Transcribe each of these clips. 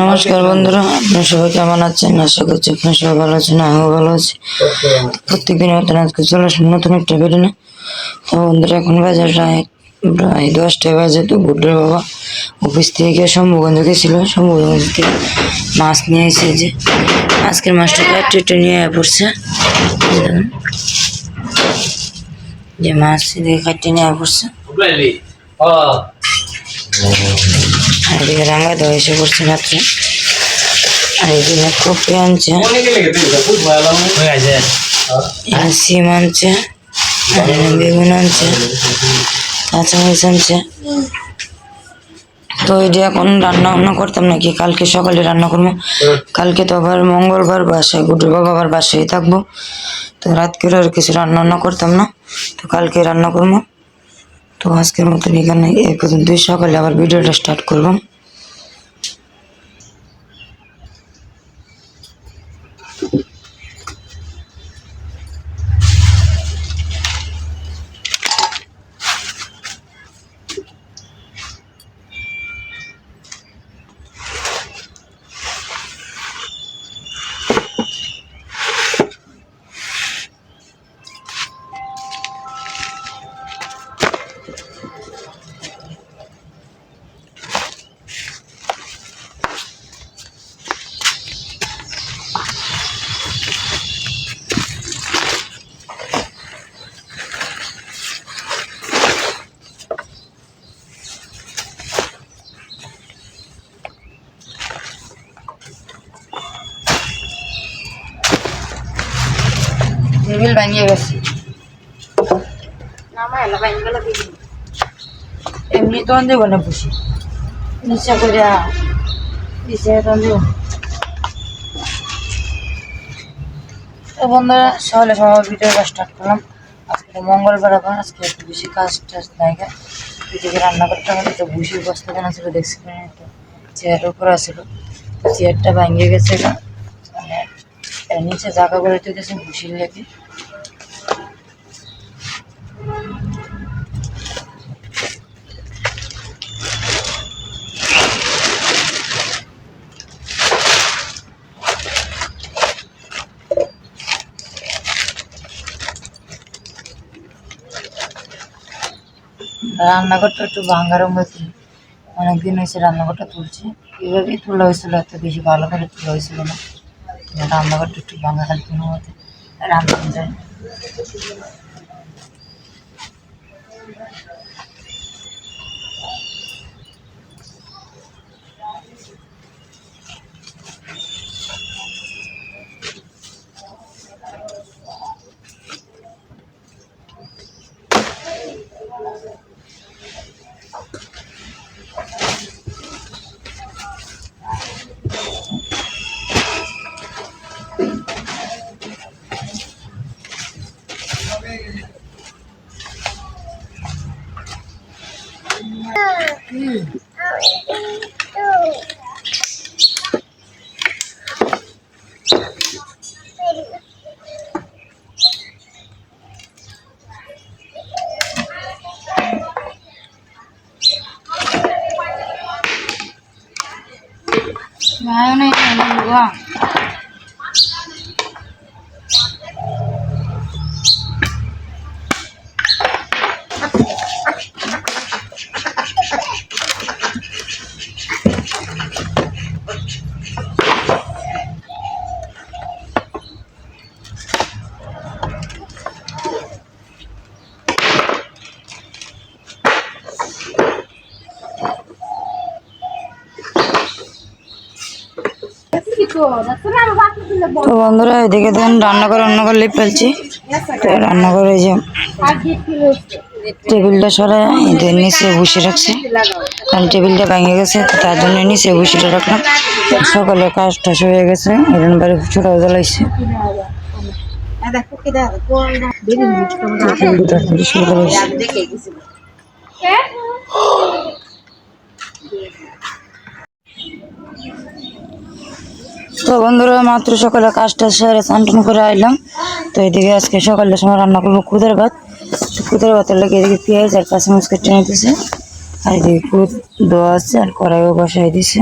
নমস্কার বন্ধুরা, আপনারা সবাই কেমন আছেন? আশা করছি আপনারা সবাই ভালো আছেন, আমিও ভালো আছি। প্রত্যেক দিনের মতন আজকে চলে আসলাম নতুন একটা বেরো না তো বন্ধুরা, এখন বাজার প্রায় দশটায় বাজে তো বুড্ডের বাবা অফিস থেকে গিয়ে শম্ভুগঞ্জ গেছিল। শম্ভুগঞ্জ থেকে মাছ নিয়ে এসে যে আজকের মাছটা একটু নিয়ে পড়ছে। যে মাছ দিয়ে কাটতে নিয়ে পড়ছে. আর এদিকে রাঙা দেওয়া এসে পড়ছে রাত্রে আর এদিকে কপি আনছে। এখানে সিম আনছে আর বেগুন আনছে কাঁচামরিচ আনছে। তো এই যে এখন রান্না বান্না করতাম নাকি? কালকে সকালে রান্না করব। কালকে তো আবার মঙ্গলবার বাসায় গুডুর বাবা আবার বাসায় থাকব। তো রাত করে আর কিছু রান্না বান্না করতাম না। তো কালকে রান্না করব। তো আজকের মতন এখানে এই পর্যন্তই। সকালে আবার ভিডিওটা স্টার্ট করব। টেবিল ভাঙিয়ে গেছে। এমনি তো দেব না বসে। নিচে করে নিচে তো দেব। তো বন্ধুরা সকালে সবাই ভিডিওটা স্টার্ট করলাম। আজকে মঙ্গলবার আবার আজকে একটু বেশি কাজ টাজ জায়গা এদিকে রান্না করতে আমাদের তো ভুসির বস্তা কেনা ছিল দেখছি একটা চেয়ারের উপর আসছিল চেয়ারটা ভাঙিয়ে গেছে নিচে জায়গা করে তুলেছে ভুসির লেগে রান্নাঘরটা একটু ভাঙ্গারম হয়েছিল অনেকদিন হয়েছে রান্নাঘরটা তুলছি। এভাবেই তোলা হয়েছিল, এত বেশি ভালো করে তোলা হয়েছিল না। রান্নাঘরটা একটু ভাঙা খালি কোনো মতে রান্না যায় Mana ini dua? Thank. তো বন্ধুরা এদিকে দেন রান্নাঘর রান্নাঘর লিপ ফেলছি। তো রান্নাঘরে যে টেবিলটা সরাই এদের নিচে বসে রাখছি। কারণ টেবিলটা ভেঙে গেছে তার জন্য নিচে বসেটা রাখলাম। সকালে কাজ টাজ হয়ে গেছে এরকম বাড়ি ছোটাও জ্বালাইছে টেবিলটা তো বন্ধুরা, মাত্র সকালে কাজটা সেরে সান্টন করে আইলাম। তো এদিকে আজকে সকালের সময় রান্না করব কুদের ভাত। কুদের ভাতের লাগে এদিকে পেঁয়াজ আর কাঁচামরিচ কেটে নিতেছে আর এদিকে কুদ দেওয়া আছে আর কড়াইও বসাই দিছে।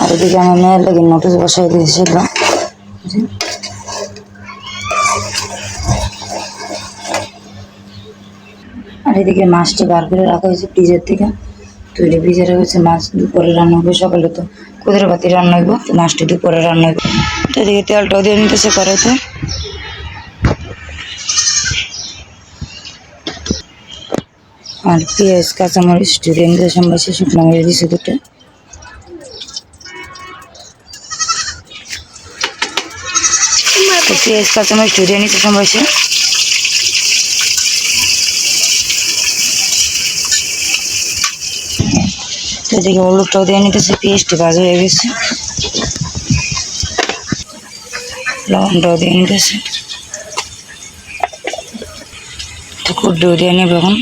আর এদিকে আমার মেয়ের লাগে নোটিশ বসাই দিয়েছিলাম। এদিকে মাছটি বার করে রাখা হয়েছে ফ্রিজের থেকে। তো এটা ফ্রিজে রাখা হয়েছে মাছ, দুপুরে রান্না হবে, সকালে তো কুদের বাতি রান্না হইব, তো মাছটি দুপুরে রান্না হইব। তো এদিকে তেলটাও দিয়ে নিতেছে কড়াইতে। আর পেঁয়াজ, কাঁচামরিচ স্টুডেন্ট সম্বাসে শুকনো মরিচ দিছে দুটো। পেঁয়াজ, কাঁচামরিচ নিতে সম্বাসে এদিকে হলুদটাও দিয়ে নিতেছি পেস্টটি ভাজ হয়ে গেছে। লবণটাও দিয়ে নিতেছি। কুড্ডু দিয়ে নেব এখন।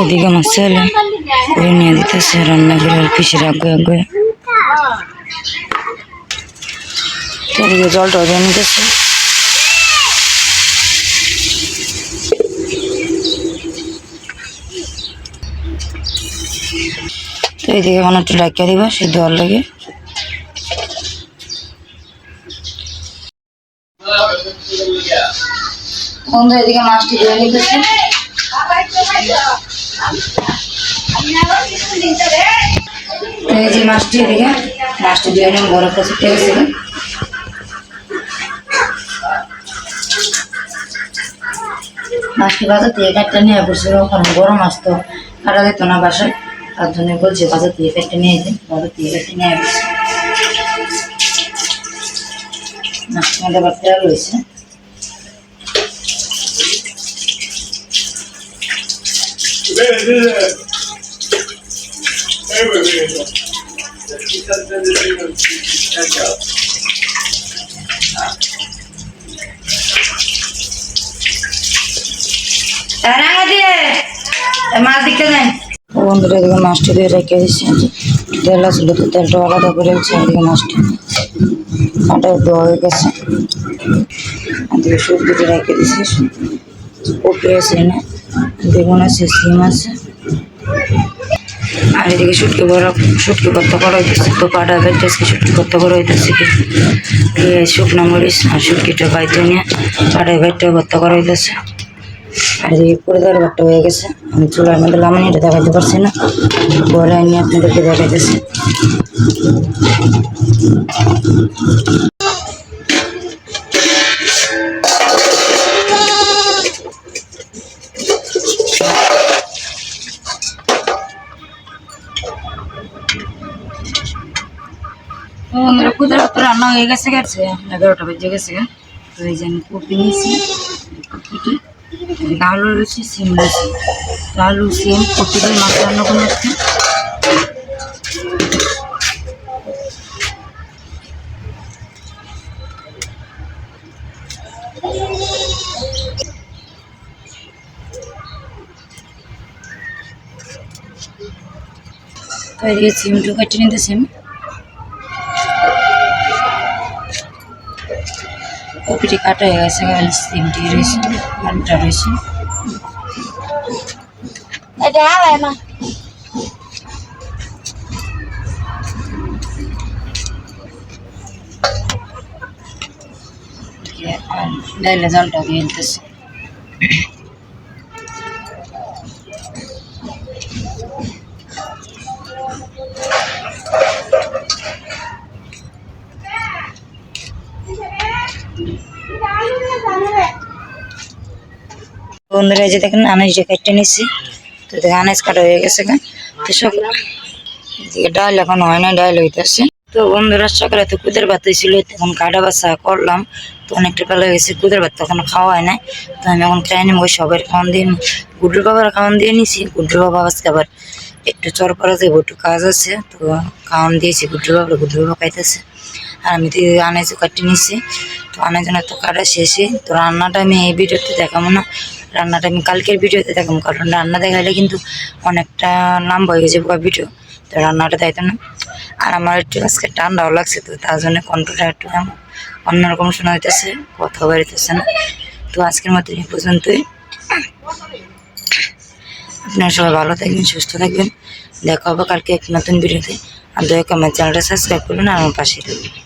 ওদিকে আমার ছেলে করে নিয়ে দিতেছে রান্না করে পিসির আগে আগে। এদিকে জলটাও দিয়ে নিতেছে। তো এইদিকে এখন একটু ডাকিয়ে দিবা সিদ্ধ হওয়ার লাগে। বন্ধু, এদিকে মাছটি দিয়ে নিতেছে। এই যে মাছটি এদিকে, মাছটি দিয়ে নিয়ে বরফটা ছুটে গেছে মাছটি বাজার থেকে কাটতে নিয়ে বসে, ওখানে বড় মাছ তো কাটা যেত না বাসায়। তার জন্য বলছে বাজার থেকে কেটে নিয়ে যেতে বাজার কেটে নিয়ে বসে মাছটি আবার তেল রয়েছে রাঙা দিয়ে মাছ দেখতে যান বন্ধুরা এদিকে মাছটি দিয়ে রেখে দিচ্ছি তেল আসলে তো তেলটা আলাদা করে হচ্ছে এদিকে মাছটি কাটা দেওয়া হয়ে গেছে এদিকে সবজিটা রেখে দিচ্ছি কপি আছে না বেগুন আছে, সিম আছে। আর এদিকে শুটকি বড় শুটকি করতে করা হইতেছে তো পাটা বেটেছে শুটকি করতে করা হইতেছে কি? শুকনো মরিচ আর শুটকিটা বাইতে নিয়ে পাটায় বেটে ভর্তা করা হইতেছে। আর এদিকে পরিদার ভাতটা হয়ে গেছে। আমি চুলার মধ্যে লামানি এটা দেখাতে পারছি না। পরে আমি আপনাদেরকে দেখাইতেছি। রান্না হয়ে গেছে গেছে, এগারোটা বেজে গেছে তো এই যে আমি কপি নিয়েছি, কপিটি আলু রয়েছে, সিম রয়েছে। তো আলু সিম কপি দিয়ে মাছ রান্না করে এদিকে সিমটু কেটে নিতেছি আমি কপিটি কাটা হয়ে গেছে আর তিনটি রয়েছে আলুটা রয়েছে এটা আলাই মা ডাইলে জলটা দিয়ে দিতেছি বন্ধুরা যে দেখেন, আনাজ কেটে নিচ্ছি তো দেখে আনাজ কাটা হয়ে গেছে। তো সব ডাল এখন হয় না ডাল হইতেছে। তো বন্ধুরা, সকালে তো কুদের ভাত ছিল তখন কাটা বাসা করলাম। তো অনেকটা বেলা হয়ে গেছে, কুদের ভাত তখন খাওয়া হয় না তো আমি এখন খাই নেব সবাই খাওয়ান দিয়ে গুড্ডুর বাবার খাওয়ান দিয়ে নিছি, গুড্ডুর বাবা আজকে আবার একটু চর করা যাব একটু কাজ আছে। তো খাওয়ান দিয়েছি, গুড্ডুর বাবা গুড্ডুর বাবা খাইতেছে। আর আমি তো আনাজ কাটি নিছি। তো আনাজ তো কাটা শেষে। তো রান্নাটা আমি এই ভিডিওতে দেখাবো না। রান্নাটা আমি কালকের ভিডিওতে দেখাম কারণ রান্না দেখাইলে কিন্তু অনেকটা লম্বা হয়ে গেছে বা ভিডিও। তো রান্নাটা দেখাইতো না। আর আমার একটু আজকে ঠান্ডাও লাগছে, তো তার জন্য কণ্ঠটা একটু কেমন অন্যরকম শোনা হইতেছে, কথা বাড়িতেছে না। তো আজকের মতো এই পর্যন্তই। আপনারা সবাই ভালো থাকবেন, সুস্থ থাকবেন। দেখা হবে কালকে এক নতুন ভিডিওতে। আর দয়া করে আমার চ্যানেলটা সাবস্ক্রাইব করবেন আর আমার পাশে থাকবেন।